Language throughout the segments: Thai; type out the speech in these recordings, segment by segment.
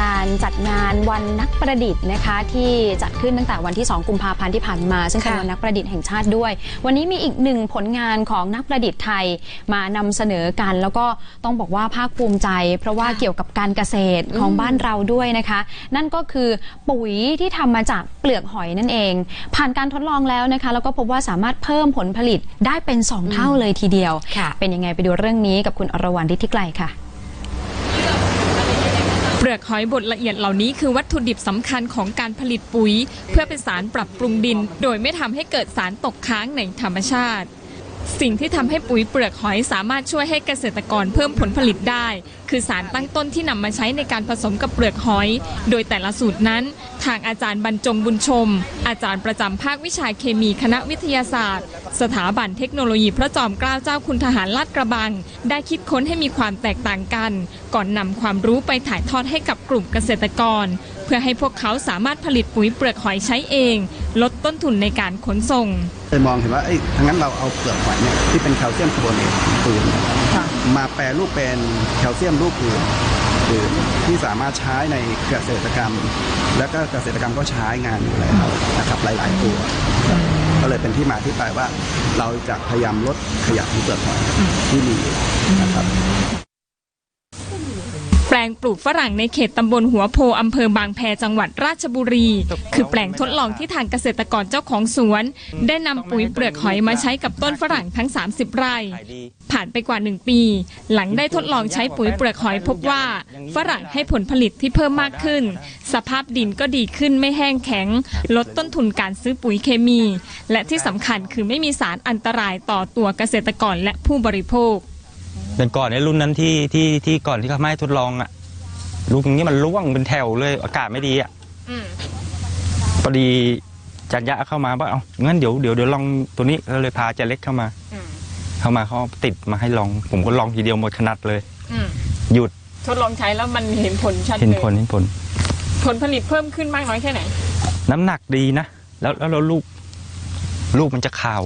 การจัดงานวันนักประดิษฐ์นะคะที่จัดขึ้นตั้งแต่วันที่ 2 กุมภาพันธ์ที่ผ่านมา ซึ่งเป็นค่ะวันนักประดิษฐ์แห่งชาติด้วย วันนี้มีอีกหนึ่งผลงานของนักประดิษฐ์ไทยมานำเสนอกัน แล้วก็ต้องบอกว่าภาคภูมิใจ เพราะว่าเกี่ยวกับการเกษตรของบ้านเราด้วยนะคะ นั่นก็คือปุ๋ยที่ทำมาจากเปลือกหอยนั่นเอง ผ่านการทดลองแล้วนะคะแล้วก็พบว่าสามารถเพิ่มผลผลิตได้เป็น 2 เท่าเลยทีเดียวค่ะเป็นยังไงไปดูเรื่องนี้กับคุณอรวรรณฤทธิไกลค่ะ เปลือกหอยบดละเอียดเหล่านี้คือวัตถุดิบสำคัญของการผลิตปุ๋ย เพื่อเป็นสารปรับปรุงดิน โดยไม่ทำให้เกิดสารตกค้างในธรรมชาติ สิ่งที่ทำให้ปุ๋ยเปลือกหอยสามารถช่วยให้เกษตรกรเพิ่มผลผลิตได้ คือสารตั้งต้นที่นำมาใช้ในการผสมกับเปลือกหอย โดยแต่ละสูตรนั้น ทางอาจารย์บรรจงบุญชม อาจารย์ประจำภาควิชาเคมีคณะวิทยาศาสตร์ สถาบันเทคโนโลยีพระจอมเกล้าเจ้าคุณทหารลาดกระบัง ได้คิดค้นให้มีความแตกต่างกัน ก่อนนำความรู้ไปถ่ายทอดให้กับกลุ่มเกษตรกร เพื่อให้พวกเขาสามารถผลิตปุ๋ยเปลือกหอยใช้เอง ลดต้นทุนในการขนส่งเลยมองเห็นว่าเอ้ยทั้งนั้นเราเอาเปลือกหอยเนี่ยที่เป็นแคลเซียมคาร์บอเนตปืนมาแปรรูปเป็นแคลเซียมรูปอื่นอื่นที่สามารถใช้ในเกษตรกรรม แล้วก็เกษตรกรรมก็ใช้งานอยู่แล้วนะครับหลาย ๆ ตัว ก็เลยเป็นที่มาที่ไปว่าเราจะพยายามลดขยะของเปลือกหอยที่มีอยู่นะครับ แปลงปลูกฝรั่งในเขตตำบลหัวโพอำเภอบางแพจังหวัดราชบุรี คือแปลงทดลองที่ทางเกษตรกรเจ้าของสวน ได้นำปุ๋ยเปลือกหอยมาใช้กับต้นฝรั่งทั้ง 30 ไร่ ผ่านไปกว่า 1 ปี หลังได้ทดลองใช้ปุ๋ยเปลือกหอยพบว่า ฝรั่งให้ผลผลิตที่เพิ่มมากขึ้น สภาพดินก็ดีขึ้นไม่แห้งแข็ง ลดต้นทุนการซื้อปุ๋ยเคมี และที่สำคัญคือไม่มีสารอันตรายต่อตัวเกษตรกรและผู้บริโภค เป็นก่อนในรุ่นนั้นที่ที่ที่ก่อนที่เขาไม่ให้ทดลองอะลูกนี้มันร่วงเป็นแถวเลยอากาศไม่ดีอะพอดีจันยะเข้ามาว่าเอางั้นเดี๋ยวเดี๋ยวเดี๋ยวลองตัวนี้ก็เลยพาจันเล็กเข้ามาเข้ามาเขาติดมาให้ลอง ผมก็ลองทีเดียวหมดขนาดเลยหยุดทดลองใช้แล้วมันเห็นผลชัดเห็นเลยผลเห็นผล ผลผลิตเพิ่มขึ้นมากน้อยแค่ไหน น้ำหนักดีนะ แล้วแล้วแล้วลูก ลูกมันจะขาว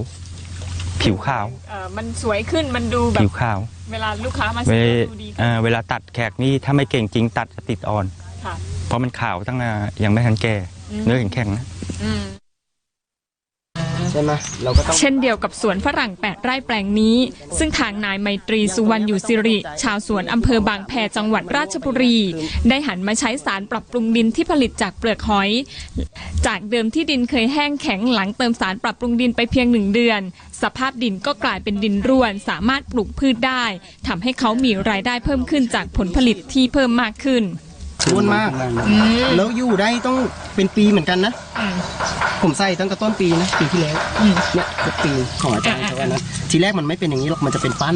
ผิวขาว เอ่อมันสวยขึ้นมันดูแบบ ผิวขาวเวลาลูกค้ามาเวซื้อดูดีขึ้นเอ่อเวลาตัดแขกนี่ถ้าไม่เก่งจริงตัดจะติดอ่อน ค่ะ เพราะมันขาวตั้งแต่ยังไม่ทันแก่อืม เนื้อแข็งๆนะ อืม ใช่ไหมเราก็ต้อง เช่นเดียวกับสวนฝรั่งแปดไร่แปลงนี้ ซึ่งทางนายไมตรีสุวรรณอยู่สิริ ชาวสวนอำเภอบางแพจังหวัดราชบุรี ได้หันมาใช้สารปรับปรุงดินที่ผลิตจากเปลือกหอย จากเดิมที่ดินเคยแห้งแข็งหลังเติมสารปรับปรุงดินไปเพียงหนึ่งเดือน สภาพดินก็กลายเป็นดินร่วน สามารถปลูกพืชได้ทำให้เขามีรายได้เพิ่มขึ้นจากผลผลิตที่เพิ่มมากขึ้น อ้วนมาก แล้วอยู่ได้ต้องเป็นปีเหมือนกันนะ ผมใส่ตั้งแต่ต้นปีนะปีที่แล้วเนี่ยทุกปีของอาจารย์เขาว่านะทีแรกมันไม่เป็นอย่างนี้หรอกมันจะเป็นปั้น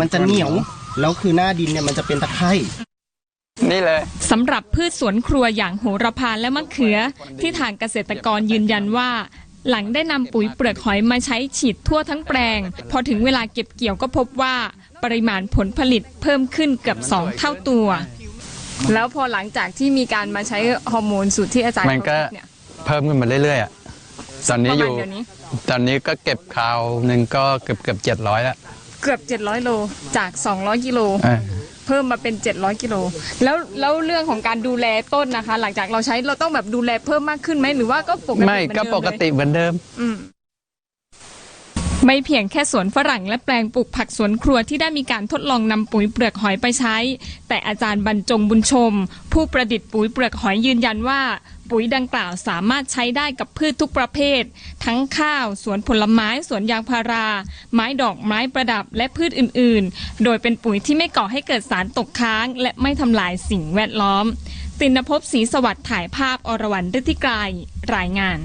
มันจะเหนียวแล้วคือหน้าดินเนี่ยมันจะเป็นตะไคร่ นี่เลย สำหรับพืชสวนครัวอย่างโหระพาและมะเขือ ที่ทางเกษตรกรยืนยันว่า หลังได้นำปุ๋ยเปลือกหอยมาใช้ฉีดทั่วทั้งแปลง พอถึงเวลาเก็บเกี่ยวก็พบว่า ปริมาณผลผลิตเพิ่มขึ้นเกือบสองเท่าตัว แล้วพอหลังจากที่มีการมาใช้ฮอร์โมนสูตรที่อาจารย์มันก็เนี่ย เพิ่มขึ้นมาเรื่อยๆอะตอนปนี้ระอมาณยู่เดี๋ยวนี้ ตอนนี้ก็เก็บคราวหนึ่งก็เกือบเกือบเจ็ดร้อยแล้วเกือบ 700 โลจาก 200 กิโล เออเพิ่มมาเป็น 700 กิโล แล้วแล้วเรื่องของการดูแลต้นนะคะ หลังจากเราใช้เราต้องแบบดูแลเพิ่มมากขึ้นไหมหรือว่าก็ปกติไม่เหอนก็เดิมปกติเลยเหมือนเดิม อืมไม่เพียงแค่สวนฝรั่งและแปลงปลูกผักสวนครัวที่ได้มีการทดลองนำปุ๋ยเปลือกหอยไปใช้ แต่อาจารย์บรรจงบุญชม ผู้ประดิษฐ์ปุ๋ยเปลือกหอยยืนยันว่า ปุ๋ยดังกล่าวสามารถใช้ได้กับพืชทุกประเภท ทั้งข้าว สวนผลไม้ สวนยางพารา ไม้ดอกไม้ประดับและพืชอื่นๆ โดยเป็นปุ๋ยที่ไม่ก่อให้เกิดสารตกค้าง และไม่ทำลายสิ่งแวดล้อม ตินภพศรีสวัสดิ์ถ่ายภาพอรวรรณฤทธิไกรรายงาน